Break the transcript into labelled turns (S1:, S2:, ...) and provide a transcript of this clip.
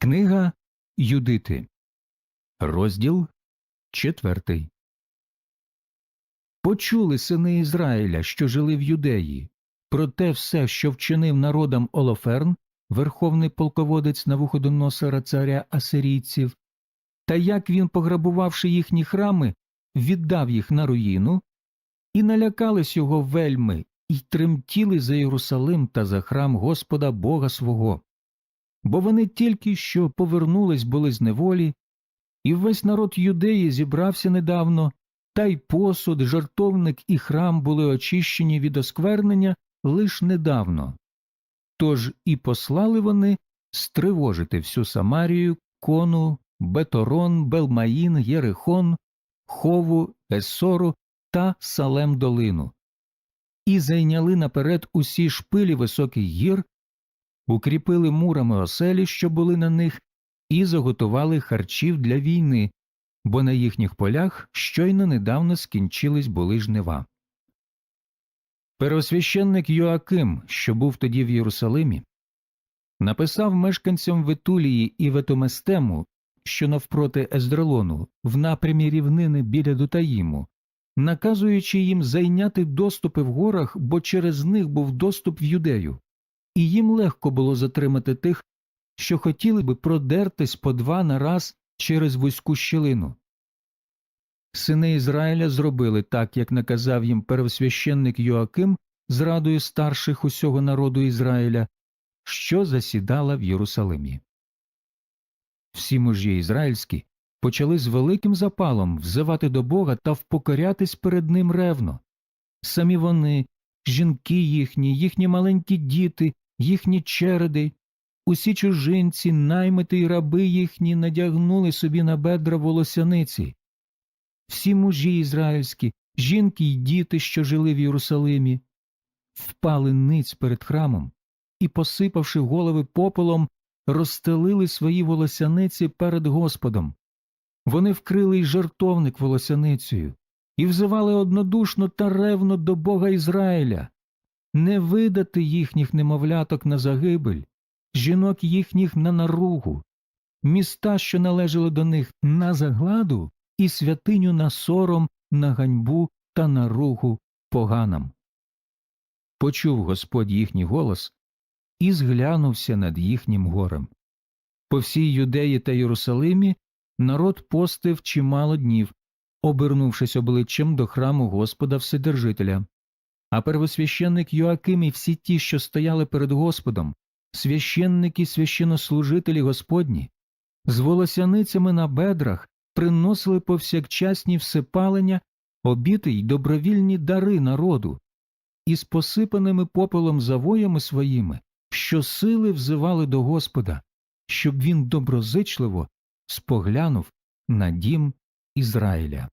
S1: Книга Юдити, розділ четвертий. Почули сини Ізраїля, що жили в Юдеї, про те все, що вчинив народам Олоферн, верховний полководець Навуходоносора царя асирійців, та як він, пограбувавши їхні храми, віддав їх на руїну, і налякались його вельми, і тремтіли за Єрусалим та за храм Господа Бога свого бо вони тільки що повернулись були з неволі, і весь народ юдеї зібрався недавно, та й посуд, жартовник і храм були очищені від осквернення лиш недавно. Тож і послали вони стривожити всю Самарію, кону, Беторон, Белмаїн, Єрихон, Хову, Есору та Салем долину, і зайняли наперед усі шпилі високих гір укріпили мурами оселі, що були на них, і заготували харчів для війни, бо на їхніх полях щойно недавно скінчились були жнива. Первосвященник Йоаким, що був тоді в Єрусалимі, написав мешканцям Ветулії і Ветоместему, що навпроти Ездрелону, в напрямі рівнини біля Дутаїму, наказуючи їм зайняти доступи в горах, бо через них був доступ в юдею і їм легко було затримати тих, що хотіли би продертись по два на раз через вузьку щілину. Сини Ізраїля зробили так, як наказав їм первосвященник Йоаким з радою старших усього народу Ізраїля, що засідала в Єрусалимі. Всі мужі ізраїльські почали з великим запалом взивати до Бога та впокорятись перед ним ревно. Самі вони, жінки їхні, їхні маленькі діти їхні череди, усі чужинці, наймити й раби їхні надягнули собі на бедра волосяниці. Всі мужі ізраїльські, жінки й діти, що жили в Єрусалимі, впали ниць перед храмом і, посипавши голови попелом, розстелили свої волосяниці перед Господом. Вони вкрили й жартовник волосяницею і взивали однодушно та ревно до Бога Ізраїля не видати їхніх немовляток на загибель, жінок їхніх на наругу, міста, що належали до них на загладу, і святиню на сором, на ганьбу та наругу поганам. Почув Господь їхній голос і зглянувся над їхнім горем. По всій юдеї та Єрусалимі народ постив чимало днів, обернувшись обличчям до храму Господа Вседержителя. А первосвященник Йоаким і всі ті, що стояли перед Господом, священники, священнослужителі Господні, з волосяницями на бедрах приносили повсякчасні всепалення, обіти й добровільні дари народу, і з посипаними попелом завоями своїми, що сили взивали до Господа, щоб він доброзичливо споглянув на дім Ізраїля.